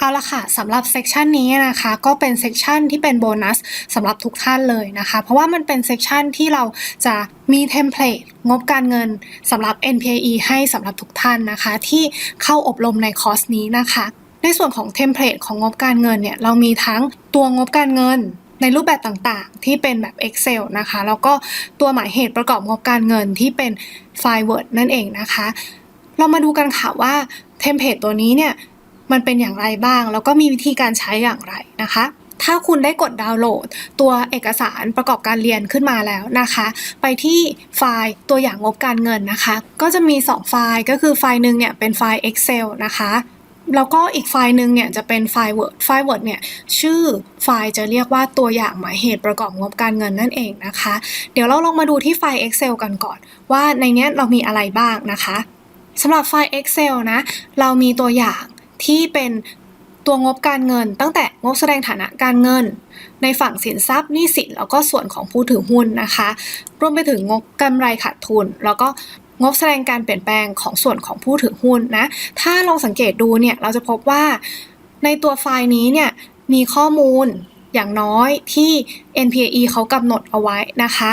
เอาละค่ะสำหรับเซกชันนี้นะคะก็เป็นเซกชันที่เป็นโบนัสสำหรับทุกท่านเลยนะคะ เพราะว่ามันเป็นเซกชันที่เราจะมีเทมเพลตงบการเงินสำหรับ NPAE ให้สำหรับทุกท่านนะคะ ที่เข้าอบรมในคอร์สนี้นะคะ ในส่วนของเทมเพลตของงบการเงินเนี่ยเรามีทั้งตัวงบการเงินในรูปแบบต่างๆ ที่เป็นแบบ Excel นะคะ แล้วก็ตัวหมายเหตุประกอบงบการเงินที่เป็นไฟล์ Word นั่นเองนะคะ เรามาดูกันค่ะว่าเทมเพลตตัวนี้เนี่ย มันเป็นอย่างไรบ้าง แล้วก็มีวิธีการใช้อย่างไรนะคะถ้าคุณได้กดดาวน์โหลด ตัวเอกสารประกอบการเรียนขึ้นมาแล้วนะคะ ไปที่ไฟล์ตัวอย่างงบการเงินนะคะ ก็จะมี 2 ไฟล์ก็คือไฟล์หนึ่งเนี่ยเป็นไฟล์ Excel นะคะแล้วก็อีกไฟล์หนึ่งเนี่ยจะเป็นไฟล์ Word ไฟล์ Word เนี่ยชื่อไฟล์จะเรียกว่าตัวอย่างหมายเหตุประกอบงบการเงินนั่นเองนะคะ เดี๋ยวเราลองมาดูที่ไฟล์ Excel กันก่อน ว่าในนี้เรามีอะไรบ้างนะคะสำหรับไฟล์ Excel นะ เรามีตัวอย่าง ที่เป็นตัวงบการเงิน ตั้งแต่งบแสดงฐานะการเงิน ในฝั่งสินทรัพย์หนี้สินแล้วก็ส่วนของผู้ถือหุ้นนะคะ รวมไปถึงงบกำไรขาดทุน แล้วก็งบแสดงการเปลี่ยนแปลงของส่วนของผู้ถือหุ้นนะ ถ้าลองสังเกตดูเนี่ยเราจะพบว่าในตัวไฟล์นี้เนี่ยมีข้อมูลอย่างน้อยที่ NPAE เขากำหนดเอาไว้นะคะ